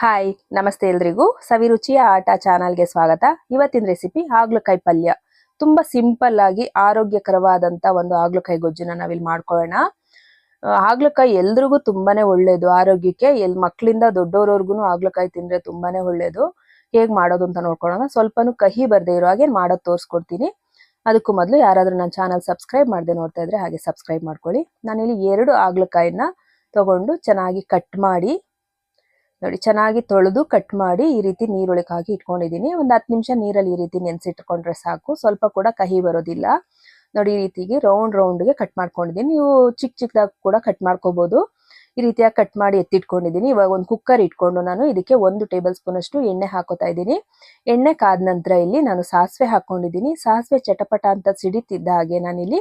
Hi ನಮಸ್ತೆ ಎಲ್ರಿಗೂ. ಸವಿರುಚಿಯ ಆಟ ಚಾನಲ್ಗೆ ಸ್ವಾಗತ. ಇವತ್ತಿನ ರೆಸಿಪಿ ಹಾಗಲಕಾಯಿ ಪಲ್ಯ. ತುಂಬಾ ಸಿಂಪಲ್ ಆಗಿ ಆರೋಗ್ಯಕರವಾದಂತ ಒಂದು ಹಾಗಲಕಾಯಿ ಗೊಜ್ಜನ್ನ ನಾವಿಲ್ಲಿ ಮಾಡ್ಕೊಳ್ಳೋಣ. ಆಗ್ಲಕಾಯಿ ಎಲ್ರಿಗೂ ತುಂಬಾನೇ ಒಳ್ಳೇದು. ಆರೋಗ್ಯಕ್ಕೆ ಎಲ್ ಮಕ್ಕಳಿಂದ ದೊಡ್ಡವ್ರವ್ರಿಗೂ ಹಾಗಲಕಾಯಿ ತಿಂದ್ರೆ ತುಂಬಾನೇ ಒಳ್ಳೇದು. ಹೇಗ್ ಮಾಡೋದು ಅಂತ ನೋಡ್ಕೊಳ್ಳೋಣ. ಸ್ವಲ್ಪನು ಕಹಿ ಬರ್ದೇ ಇರೋ ಹಾಗೆ ಮಾಡೋದು ತೋರಿಸ್ಕೊಡ್ತೀನಿ. ಅದಕ್ಕೂ ಮೊದಲು ಯಾರಾದ್ರೂ ನನ್ನ ಚಾನಲ್ ಸಬ್ಸ್ಕ್ರೈಬ್ ಮಾಡದೆ ನೋಡ್ತಾ ಇದ್ರೆ ಹಾಗೆ ಸಬ್ಸ್ಕ್ರೈಬ್ ಮಾಡ್ಕೊಳ್ಳಿ. ನಾನಿಲ್ಲಿ ಎರಡು ಹಾಗಲಕಾಯಿನ ತಗೊಂಡು ಚೆನ್ನಾಗಿ ಕಟ್ ಮಾಡಿ ನೋಡಿ, ಚೆನ್ನಾಗಿ ತೊಳೆದು ಕಟ್ ಮಾಡಿ ಈ ರೀತಿ ನೀರೊಳಗೆ ಹಾಕಿ ಇಟ್ಕೊಂಡಿದ್ದೀನಿ. ಒಂದು ಹತ್ತು ನಿಮಿಷ ನೀರಲ್ಲಿ ಈ ರೀತಿ ನೆನೆಸಿಟ್ಕೊಂಡ್ರೆ ಸಾಕು. ಸ್ವಲ್ಪ ಕೂಡ ಕಹಿ ಬರೋದಿಲ್ಲ. ನೋಡಿ, ಈ ರೀತಿಗೆ ರೌಂಡ್ ರೌಂಡ್ಗೆ ಕಟ್ ಮಾಡ್ಕೊಂಡಿದ್ದೀನಿ. ನೀವು ಚಿಕ್ಕ ಚಿಕ್ಕದಾಗಿ ಕೂಡ ಕಟ್ ಮಾಡ್ಕೋಬಹುದು ಈ ರೀತಿಯಾಗಿ ಕಟ್ ಮಾಡಿ ಎತ್ತಿಟ್ಕೊಂಡಿದ್ದೀನಿ. ಇವಾಗ ಒಂದು ಕುಕ್ಕರ್ ಇಟ್ಕೊಂಡು ನಾನು ಇದಕ್ಕೆ ಒಂದು ಟೇಬಲ್ ಸ್ಪೂನ್ ಅಷ್ಟು ಎಣ್ಣೆ ಹಾಕೋತಾ ಇದ್ದೀನಿ. ಎಣ್ಣೆ ಕಾದ ನಂತರ ಇಲ್ಲಿ ನಾನು ಸಾಸಿವೆ ಹಾಕೊಂಡಿದ್ದೀನಿ. ಸಾಸಿವೆ ಚಟಪಟ ಅಂತ ಸಿಡಿತಿದ್ದ ಹಾಗೆ ನಾನಿಲ್ಲಿ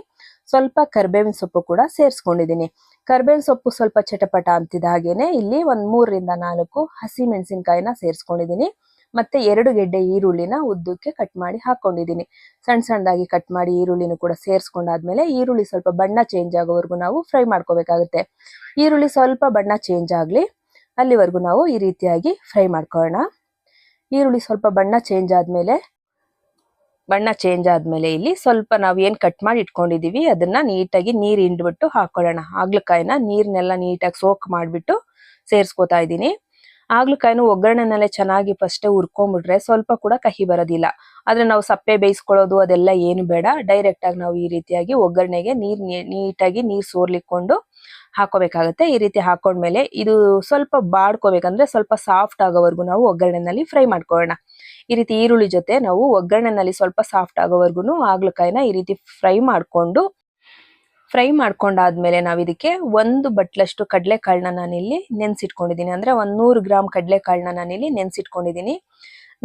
ಸ್ವಲ್ಪ ಕರ್ಬೇವಿನ ಸೊಪ್ಪು ಕೂಡ ಸೇರಿಸ್ಕೊಂಡಿದ್ದೀನಿ. ಕರ್ಬೇವಿನ ಸೊಪ್ಪು ಸ್ವಲ್ಪ ಚಟಪಟ ಅಂತಿದ್ದ ಹಾಗೇನೆ ಇಲ್ಲಿ ಒಂದು ಮೂರರಿಂದ ನಾಲ್ಕು ಹಸಿ ಮೆಣಸಿನ್ಕಾಯಿನ ಸೇರಿಸ್ಕೊಂಡಿದ್ದೀನಿ. ಮತ್ತೆ ಎರಡು ಗೆಡ್ಡೆ ಈರುಳ್ಳಿನ ಉದ್ದಕ್ಕೆ ಕಟ್ ಮಾಡಿ ಹಾಕೊಂಡಿದ್ದೀನಿ. ಸಣ್ಣ ಸಣ್ಣದಾಗಿ ಕಟ್ ಮಾಡಿ ಈರುಳ್ಳಿನೂ ಕೂಡ ಸೇರಿಸ್ಕೊಂಡಾದ್ಮೇಲೆ ಈರುಳ್ಳಿ ಸ್ವಲ್ಪ ಬಣ್ಣ ಚೇಂಜ್ ಆಗೋವರೆಗೂ ನಾವು ಫ್ರೈ ಮಾಡ್ಕೋಬೇಕಾಗುತ್ತೆ. ಈರುಳ್ಳಿ ಸ್ವಲ್ಪ ಬಣ್ಣ ಚೇಂಜ್ ಆಗಲಿ, ಅಲ್ಲಿವರೆಗೂ ನಾವು ಈ ರೀತಿಯಾಗಿ ಫ್ರೈ ಮಾಡ್ಕೊಳ್ಳೋಣ. ಈರುಳ್ಳಿ ಸ್ವಲ್ಪ ಬಣ್ಣ ಚೇಂಜ್ ಆದಮೇಲೆ, ಬಣ್ಣ ಚೇಂಜ್ ಆದಮೇಲೆ ಇಲ್ಲಿ ಸ್ವಲ್ಪ ನಾವು ಏನು ಕಟ್ ಮಾಡಿ ಇಟ್ಕೊಂಡಿದ್ದೀವಿ ಅದನ್ನ ನೀಟಾಗಿ ನೀರು ಹಿಂಡ್ಬಿಟ್ಟು ಹಾಕೊಳ್ಳೋಣ. ಹಾಗಲಕಾಯಿನ ನೀರನ್ನೆಲ್ಲ ನೀಟಾಗಿ ಸೋಕ್ ಮಾಡಿಬಿಟ್ಟು ಸೇರಿಸ್ಕೋತಾ ಇದ್ದೀನಿ. ಹಾಗಲಕಾಯಿನ ಒಗ್ಗರಣೆನಲ್ಲೇ ಚೆನ್ನಾಗಿ ಫಸ್ಟೇ ಹುರ್ಕೊಂಡ್ಬಿಟ್ರೆ ಸ್ವಲ್ಪ ಕೂಡ ಕಹಿ ಬರೋದಿಲ್ಲ. ಆದ್ರೆ ನಾವು ಸಪ್ಪೆ ಬೇಯಿಸ್ಕೊಳ್ಳೋದು ಅದೆಲ್ಲ ಏನು ಬೇಡ. ಡೈರೆಕ್ಟ್ ಆಗಿ ನಾವು ಈ ರೀತಿಯಾಗಿ ಒಗ್ಗರಣೆಗೆ ನೀರ್ ನೀಟಾಗಿ ನೀರ್ ಸೋರ್ಲಿಕ್ಕೊಂಡು ಹಾಕೋಬೇಕಾಗುತ್ತೆ. ಈ ರೀತಿ ಹಾಕೊಂಡ್ಮೇಲೆ ಇದು ಸ್ವಲ್ಪ ಬಾಡ್ಕೋಬೇಕಂದ್ರೆ ಸ್ವಲ್ಪ ಸಾಫ್ಟ್ ಆಗೋವರೆಗೂ ನಾವು ಒಗ್ಗರಣೆನಲ್ಲಿ ಫ್ರೈ ಮಾಡ್ಕೊಳ್ಳೋಣ. ಈ ರೀತಿ ಈರುಳ್ಳಿ ಜೊತೆ ನಾವು ಒಗ್ಗರಣೆನಲ್ಲಿ ಸ್ವಲ್ಪ ಸಾಫ್ಟ್ ಆಗೋವರೆಗೂ ಆಗ್ಲಕಾಯಿನ ಈ ರೀತಿ ಫ್ರೈ ಮಾಡ್ಕೊಂಡು ಫ್ರೈ ಮಾಡ್ಕೊಂಡಾದ್ಮೇಲೆ ನಾವು ಇದಕ್ಕೆ ಒಂದು ಬಟ್ಲಷ್ಟು ಕಡಲೆಕಾಳನ್ನ ನಾನಿಲ್ಲಿ ನೆನ್ಸಿಟ್ಕೊಂಡಿದ್ದೀನಿ. ಅಂದ್ರೆ ಒಂದು ನೂರು ಗ್ರಾಮ್ ಕಡಲೆಕಾಳನ್ನ ನಾನಿಲ್ಲಿ ನೆನ್ಸಿಟ್ಕೊಂಡಿದ್ದೀನಿ.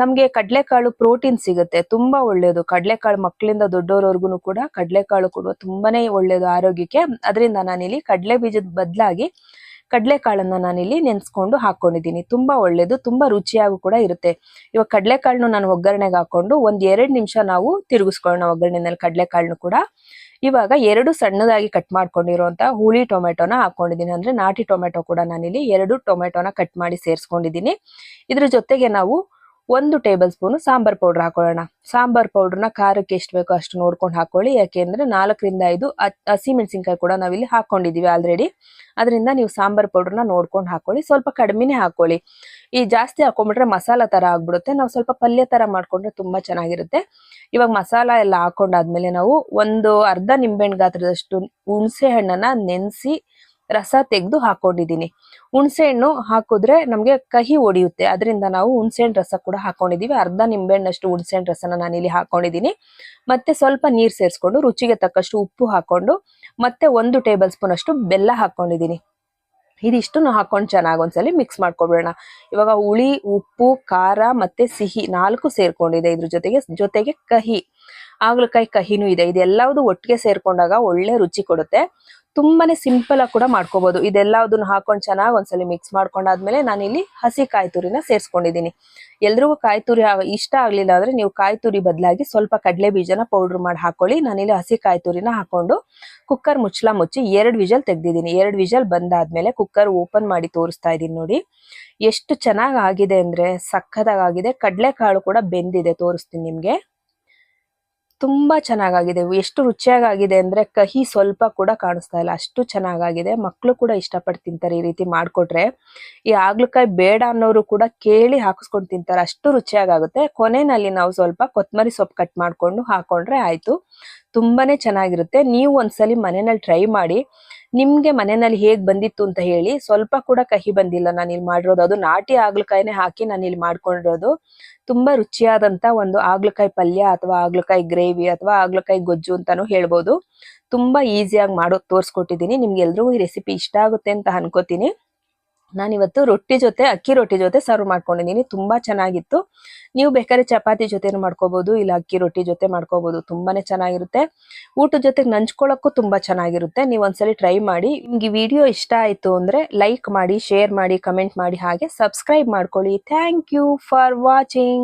ನಮಗೆ ಕಡಲೆಕಾಳು ಪ್ರೋಟೀನ್ ಸಿಗುತ್ತೆ, ತುಂಬಾ ಒಳ್ಳೆಯದು ಕಡಲೆಕಾಳು ಮಕ್ಕಳಿಂದ ದೊಡ್ಡೋರ್ವರ್ಗು ಕೂಡ ಕಡಲೆಕಾಳು ಕೂಡ ತುಂಬಾನೇ ಒಳ್ಳೆಯದು ಆರೋಗ್ಯಕ್ಕೆ. ಅದರಿಂದ ನಾನಿಲ್ಲಿ ಕಡಲೆ ಬೀಜದ ಬದಲಾಗಿ ಕಡಲೆಕಾಳನ್ನು ನಾನಿಲ್ಲಿ ನೆನೆಸ್ಕೊಂಡು ಹಾಕ್ಕೊಂಡಿದ್ದೀನಿ ತುಂಬಾ ಒಳ್ಳೆಯದು ತುಂಬಾ ರುಚಿಯಾಗೂ ಕೂಡ ಇರುತ್ತೆ. ಇವಾಗ ಕಡಲೆಕಾಳನ್ನು ನಾನು ಒಗ್ಗರಣೆಗೆ ಹಾಕೊಂಡು ಒಂದ್ ಎರಡ್ ನಿಮಿಷ ನಾವು ತಿರುಗಿಸ್ಕೊಳ್ಳೋಣ ಒಗ್ಗರಣೆನಲ್ಲಿ ಕಡಲೆಕಾಳನ್ನು ಕೂಡ. ಇವಾಗ ಎರಡು ಸಣ್ಣದಾಗಿ ಕಟ್ ಮಾಡ್ಕೊಂಡಿರುವಂತಹ ಹುಳಿ ಟೊಮೆಟೊನ ಹಾಕೊಂಡಿದ್ದೀನಿ. ಅಂದ್ರೆ ನಾಟಿ ಟೊಮೆಟೊ ಕೂಡ ನಾನಿಲ್ಲಿ ಎರಡು ಟೊಮೆಟೊನ ಕಟ್ ಮಾಡಿ ಸೇರಿಸ್ಕೊಂಡಿದ್ದೀನಿ. ಇದ್ರ ಜೊತೆಗೆ ನಾವು ಒಂದು ಟೇಬಲ್ ಸ್ಪೂನ್ ಸಾಂಬಾರ್ ಪೌಡರ್ ಹಾಕೊಳ್ಳೋಣ. ಸಾಂಬಾರ್ ಪೌಡರ್ನ ಖಾರಕ್ಕೆ ಎಷ್ಟು ಬೇಕೋ ಅಷ್ಟು ನೋಡ್ಕೊಂಡು ಹಾಕೊಳ್ಳಿ. ಯಾಕೆಂದ್ರೆ ನಾಲ್ಕರಿಂದ ಐದು ಹಸಿಮೆಣಸಿನ್ಕಾಯಿ ಕೂಡ ನಾವಿಲ್ಲಿ ಹಾಕೊಂಡಿದೀವಿ ಆಲ್ರೆಡಿ ಅದರಿಂದ ನೀವು ಸಾಂಬಾರ್ ಪೌಡರ್ನ ನೋಡ್ಕೊಂಡು ಹಾಕೊಳ್ಳಿ. ಸ್ವಲ್ಪ ಕಡಿಮೆನೆ ಹಾಕೊಳ್ಳಿ. ಈ ಜಾಸ್ತಿ ಹಾಕೊಂಡ್ಬಿಟ್ರೆ ಮಸಾಲ ತರ ಆಗ್ಬಿಡುತ್ತೆ. ನಾವು ಸ್ವಲ್ಪ ಪಲ್ಯ ತರ ಮಾಡ್ಕೊಂಡ್ರೆ ತುಂಬಾ ಚೆನ್ನಾಗಿರುತ್ತೆ. ಇವಾಗ ಮಸಾಲ ಎಲ್ಲ ಹಾಕೊಂಡಾದ್ಮೇಲೆ ನಾವು ಒಂದು ಅರ್ಧ ನಿಂಬೆಹಣ್ಣು ಗಾತ್ರದಷ್ಟು ಹುಣಸೆ ಹಣ್ಣನ್ನ ನೆನೆಸಿ ರಸ ತೆಗೆದು ಹಾಕೊಂಡಿದ್ದೀನಿ. ಹುಣಸೆಹಣ್ಣು ಹಾಕಿದ್ರೆ ನಮಗೆ ಕಹಿ ಒಡೆಯುತ್ತೆ. ಅದರಿಂದ ನಾವು ಹುಣಸೆ ಹಣ್ಣು ರಸ ಕೂಡ ಹಾಕೊಂಡಿದ್ದೀವಿ ಅರ್ಧ ನಿಂಬೆಹಣ್ಣಷ್ಟು ಹುಣಸೆ ಹಣ್ಣು ರಸನ ನಾನಿಲ್ಲಿ ಹಾಕೊಂಡಿದ್ದೀನಿ ಮತ್ತೆ ಸ್ವಲ್ಪ ನೀರು ಸೇರಿಸ್ಕೊಂಡು ರುಚಿಗೆ ತಕ್ಕಷ್ಟು ಉಪ್ಪು ಹಾಕೊಂಡು ಮತ್ತೆ ಒಂದು ಟೇಬಲ್ ಸ್ಪೂನಷ್ಟು ಬೆಲ್ಲ ಹಾಕೊಂಡಿದ್ದೀನಿ ಇದಿಷ್ಟನ್ನು ಹಾಕೊಂಡು ಚೆನ್ನಾಗಿ ಒಂದ್ಸಲಿ ಮಿಕ್ಸ್ ಮಾಡ್ಕೊಬಿಡೋಣ. ಇವಾಗ ಹುಳಿ, ಉಪ್ಪು, ಖಾರ ಮತ್ತೆ ಸಿಹಿ ನಾಲ್ಕು ಸೇರ್ಕೊಂಡಿದೆ ಇದ್ರ ಜೊತೆಗೆ ಜೊತೆಗೆ ಕಹಿ. ಹಾಗಲಕಾಯಿ ಕಹಿನೂ ಇದೆ. ಇದೆಲ್ಲವುದು ಒಟ್ಟಿಗೆ ಸೇರ್ಕೊಂಡಾಗ ಒಳ್ಳೆ ರುಚಿ ಕೊಡುತ್ತೆ. ತುಂಬಾನೇ ಸಿಂಪಲ್ ಆಗಿ ಕೂಡ ಮಾಡ್ಕೋಬಹುದು ಇದೆಲ್ಲದನ್ನ ಹಾಕೊಂಡು ಚೆನ್ನಾಗಿ ಒಂದ್ಸಲಿ ಮಿಕ್ಸ್ ಮಾಡ್ಕೊಂಡಾದ್ಮೇಲೆ ನಾನಿಲ್ಲಿ ಹಸಿ ಕಾಯಿ ತುರಿನ ಸೇರ್ಸ್ಕೊಂಡಿದ್ದೀನಿ. ಎಲ್ರಿಗೂ ಕಾಯಿ ತುರಿ ಇಷ್ಟ ಆಗ್ಲಿಲ್ಲ ಅಂದ್ರೆ ನೀವು ಕಾಯಿ ತುರಿ ಬದಲಾಗಿ ಸ್ವಲ್ಪ ಕಡಲೆ ಬೀಜನ ಪೌಡರ್ ಮಾಡಿ ಹಾಕೊಳ್ಳಿ. ನಾನಿಲ್ಲಿ ಹಸಿ ಕಾಯಿ ತುರಿನ ಹಾಕೊಂಡು ಕುಕ್ಕರ್ ಮುಚ್ಚಲ ಮುಚ್ಚಿ ಎರಡು ವಿಜಲ್ ತೆಗ್ದಿದ್ದೀನಿ. ಎರಡು ವಿಜಲ್ ಬಂದಾದ್ಮೇಲೆ ಕುಕ್ಕರ್ ಓಪನ್ ಮಾಡಿ ತೋರಿಸ್ತಾ ಇದ್ದೀನಿ ನೋಡಿ. ಎಷ್ಟು ಚೆನ್ನಾಗಿ ಆಗಿದೆ ಅಂದ್ರೆ ಸಖತ್ತಾಗಿದೆ ಆಗಿದೆ. ಕಡಲೆಕಾಳು ಕೂಡ ಬೆಂದಿದೆ. ತೋರಿಸ್ತೀನಿ ನಿಮ್ಗೆ. ತುಂಬಾ ಚೆನ್ನಾಗಾಗಿದೆ. ಎಷ್ಟು ರುಚಿಯಾಗಿ ಆಗಿದೆ ಅಂದ್ರೆ ಕಹಿ ಸ್ವಲ್ಪ ಕೂಡ ಕಾಣಿಸ್ತಾ ಇಲ್ಲ. ಅಷ್ಟು ಚೆನ್ನಾಗಾಗಿದೆ. ಮಕ್ಕಳು ಕೂಡ ಇಷ್ಟಪಟ್ಟು ತಿಂತಾರೆ ಈ ರೀತಿ ಮಾಡ್ಕೊಟ್ರೆ. ಈ ಆಗ್ಲಕಾಯಿ ಬೇಡ ಅನ್ನೋರು ಕೂಡ ಕೇಳಿ ಹಾಕಿಸ್ಕೊಂಡು ತಿಂತಾರೆ. ಅಷ್ಟು ರುಚಿಯಾಗುತ್ತೆ ಕೊನೆಯಲ್ಲಿ ನಾವು ಸ್ವಲ್ಪ ಕೊತ್ತಂಬರಿ ಸೊಪ್ಪು ಕಟ್ ಮಾಡ್ಕೊಂಡು ಹಾಕೊಂಡ್ರೆ ಆಯ್ತು. ತುಂಬಾನೇ ಚೆನ್ನಾಗಿರುತ್ತೆ. ನೀವು ಒಂದ್ಸಲಿ ಮನೆಯಲ್ಲಿ ಟ್ರೈ ಮಾಡಿ, ನಿಮ್ಗೆ ಮನೆಯಲ್ಲಿ ಹೇಗ್ ಬಂದಿತ್ತು ಅಂತ ಹೇಳಿ ಸ್ವಲ್ಪ ಕೂಡ ಕಹಿ ಬಂದಿಲ್ಲ. ನಾನು ಇಲ್ಲಿ ಮಾಡಿರೋದು ಅದು ನಾಟಿ ಆಗ್ಲಕಾಯಿನೇ ಹಾಕಿ ನಾನು ಇಲ್ಲಿ ಮಾಡ್ಕೊಂಡಿರೋದು ತುಂಬಾ ರುಚಿಯಾದಂತ ಒಂದು ಆಗ್ಲಕಾಯಿ ಪಲ್ಯ ಅಥವಾ ಆಗ್ಲಕಾಯಿ ಗ್ರೇವಿ ಅಥವಾ ಆಗ್ಲಕಾಯಿ ಗೊಜ್ಜು ಅಂತಾನು ಹೇಳ್ಬೋದು. ತುಂಬಾ ಈಸಿಯಾಗಿ ಮಾಡೋದು ತೋರಿಸ್ಕೊಟ್ಟಿದ್ದೀನಿ. ನಿಮ್ಗೆ ಎಲ್ರಿಗೂ ಈ ರೆಸಿಪಿ ಇಷ್ಟ ಆಗುತ್ತೆ ಅಂತ ಅನ್ಕೋತೀನಿ. ನಾನಿವತ್ತು ರೊಟ್ಟಿ ಜೊತೆ, ಅಕ್ಕಿ ರೊಟ್ಟಿ ಜೊತೆ ಸರ್ವ್ ಮಾಡ್ಕೊಂಡಿದ್ದೀನಿ ತುಂಬಾ ಚೆನ್ನಾಗಿತ್ತು. ನೀವು ಬೇಕಾದ್ರೆ ಚಪಾತಿ ಜೊತೆನೂ ಮಾಡ್ಕೋಬಹುದು ಇಲ್ಲ ಅಕ್ಕಿ ರೊಟ್ಟಿ ಜೊತೆ ಮಾಡ್ಕೋಬಹುದು ತುಂಬಾನೇ ಚೆನ್ನಾಗಿರುತ್ತೆ. ಊಟದ ಜೊತೆಗೆ ನಂಚ್ಕೊಳ್ಳೋಕ್ಕೂ ತುಂಬಾ ಚೆನ್ನಾಗಿರುತ್ತೆ. ನೀವು ಒಂದ್ಸಲಿ ಟ್ರೈ ಮಾಡಿ. ನಿಮ್ಗೆ ವಿಡಿಯೋ ಇಷ್ಟ ಆಯ್ತು ಅಂದ್ರೆ ಲೈಕ್ ಮಾಡಿ ಶೇರ್ ಮಾಡಿ ಕಮೆಂಟ್ ಮಾಡಿ, ಹಾಗೆ ಸಬ್ಸ್ಕ್ರೈಬ್ ಮಾಡ್ಕೊಳ್ಳಿ. Thank you for watching